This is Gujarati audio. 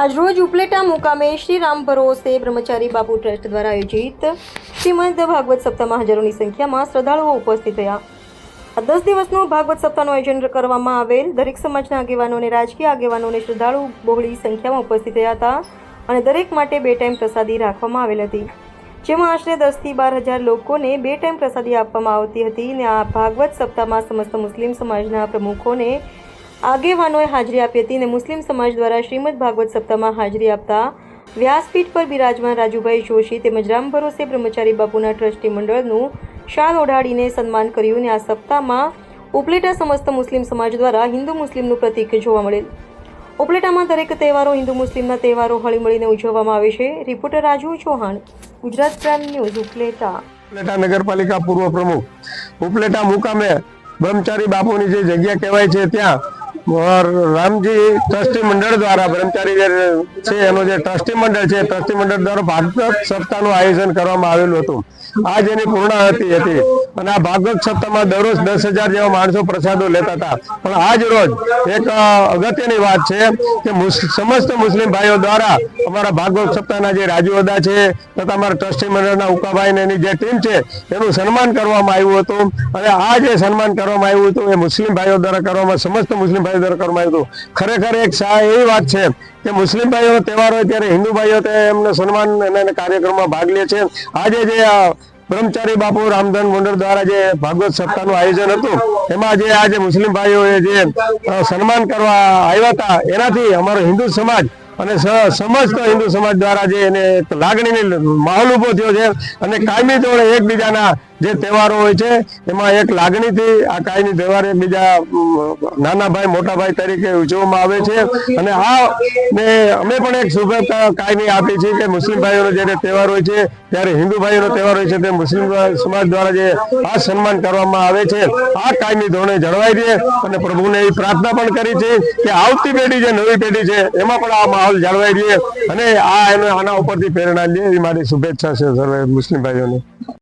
આજરોજ ઉપલેટા મુકામે શ્રી રામ ભરોસે બ્રહ્મચારી બાપુ ટ્રસ્ટ દ્વારા આયોજિત શ્રીમદ ભાગવત સપ્તાહમાં હજારોની સંખ્યામાં શ્રદ્ધાળુઓ ઉપસ્થિત થયા. આ દસ દિવસનું ભાગવત સપ્તાહનું આયોજન કરવામાં આવેલ. દરેક સમાજના આગેવાનોને રાજકીય આગેવાનોને શ્રદ્ધાળુ બહોળી સંખ્યામાં ઉપસ્થિત થયા હતા અને દરેક માટે બે ટાઈમ પ્રસાદી રાખવામાં આવેલ હતી. જેમાં આશરે દસથી બાર હજાર લોકોને બે ટાઈમ પ્રસાદી આપવામાં આવતી હતી અને આ ભાગવત સપ્તાહમાં સમસ્ત મુસ્લિમ સમાજના પ્રમુખોને આગેવાનોએ હાજરી આપી હતી અને મુસ્લિમ સમાજ દ્વારા શ્રીમદ ભાગવત સપ્તાહમાં હાજરી આપતા વ્યાસપીઠ પર બિરાજમાન રાજુભાઈ જોશી તેમજ રામ ભરોસે બ્રહ્મચારી બાપુના ટ્રસ્ટી મંડળનું શાલ ઓઢાડીને સન્માન કર્યું અને આ સપ્તાહમાં ઉપલેટા સમસ્ત મુસ્લિમ સમાજ દ્વારા હિન્દુ મુસ્લિમનું પ્રતીક જોવા મળેલ. ઉપલેટામાં દરેક તહેવારો હિન્દુ મુસ્લિમના તહેવારો હળીમળીને ઉજવવામાં આવે છે. Reporter Raju Chauhan, Gujarat prime news, Upleta. Upleta નગરપાલિકા પૂર્વ પ્રમુખ. ઉપલેટા મુકામે બ્રહ્મચારી બાપુની જે જગ્યા કહેવાય છે ત્યાં રામજી ટ્રસ્ટી મંડળ દ્વારા જે છે, એનો જે ટ્રસ્ટી મંડળ છે ટ્રસ્ટી મંડળ દ્વારા ભારત સપ્તાહનું આયોજન કરવામાં આવેલું હતું. આજ એની પૂર્ણાહતિ હતી. અને આ ભાગવત સપ્તાહમાં દરરોજ દસ હજાર જેવા માણસો પ્રસાદો લેતા હતા. પણ આજ રોજ એક અગત્યની વાત છે કે સમસ્ત મુસ્લિમ ભાઈઓ દ્વારા અમારા ભાગવત સપ્તાહના જે રાજુઅદા છે તથા અમારા ટ્રસ્ટી મંડળના ઉકાભાઈ ને એની જે ટીમ છે, એનું સન્માન કરવામાં આવ્યું હતું. અને આ જે સન્માન કરવામાં આવ્યું હતું એ મુસ્લિમ ભાઈઓ દ્વારા કરવામાં, સમસ્ત મુસ્લિમ ભાઈઓ દ્વારા કરવામાં આવ્યું હતું. ખરેખર એક એવી વાત છે કે મુસ્લિમ ભાઈઓનો તહેવાર હોય ત્યારે હિન્દુ ભાઈઓ એમને સન્માન અને કાર્યક્રમમાં ભાગ લે છે. આજે જે બ્રહ્મચારી બાપુ રામધન મંડળ દ્વારા જે ભાગવત સપ્તાહનું આયોજન હતું, એમાં જે આજે મુસ્લિમ ભાઈઓએ જે સન્માન કરવા આવ્યા હતા, એનાથી અમારો હિન્દુ સમાજ અને સમસ્ત હિન્દુ સમાજ દ્વારા જે એને લાગણીની માહોલ ઊભો થયો છે અને કાયમી ધોરણે એકબીજાના જે તહેવારો હોય છે, એમાં એક લાગણીથી આ કાયમી તહેવાર એકબીજા નાના ભાઈ, મોટા ભાઈ તરીકે ઉજવવામાં આવે છે. અને આ ને અમે પણ એક શુભેચ્છા કાયમી આપી છે કે મુસ્લિમ ભાઈઓનો જ્યારે તહેવાર હોય છે, ત્યારે હિન્દુ ભાઈઓનો તહેવાર હોય છે, તે મુસ્લિમ સમાજ દ્વારા જે આ સન્માન કરવામાં આવે છે. આ કાયમી ધોરણે જળવાઈ રહે અને પ્રભુને એ પ્રાર્થના પણ કરી છે કે આવતી પેઢી જે નવી પેઢી છે, એમાં પણ આ માહોલ જળવાઈ રહે અને આ એને આના ઉપરથી પ્રેરણા લે. એ મારી શુભેચ્છા છે સર્વે મુસ્લિમ ભાઈઓને.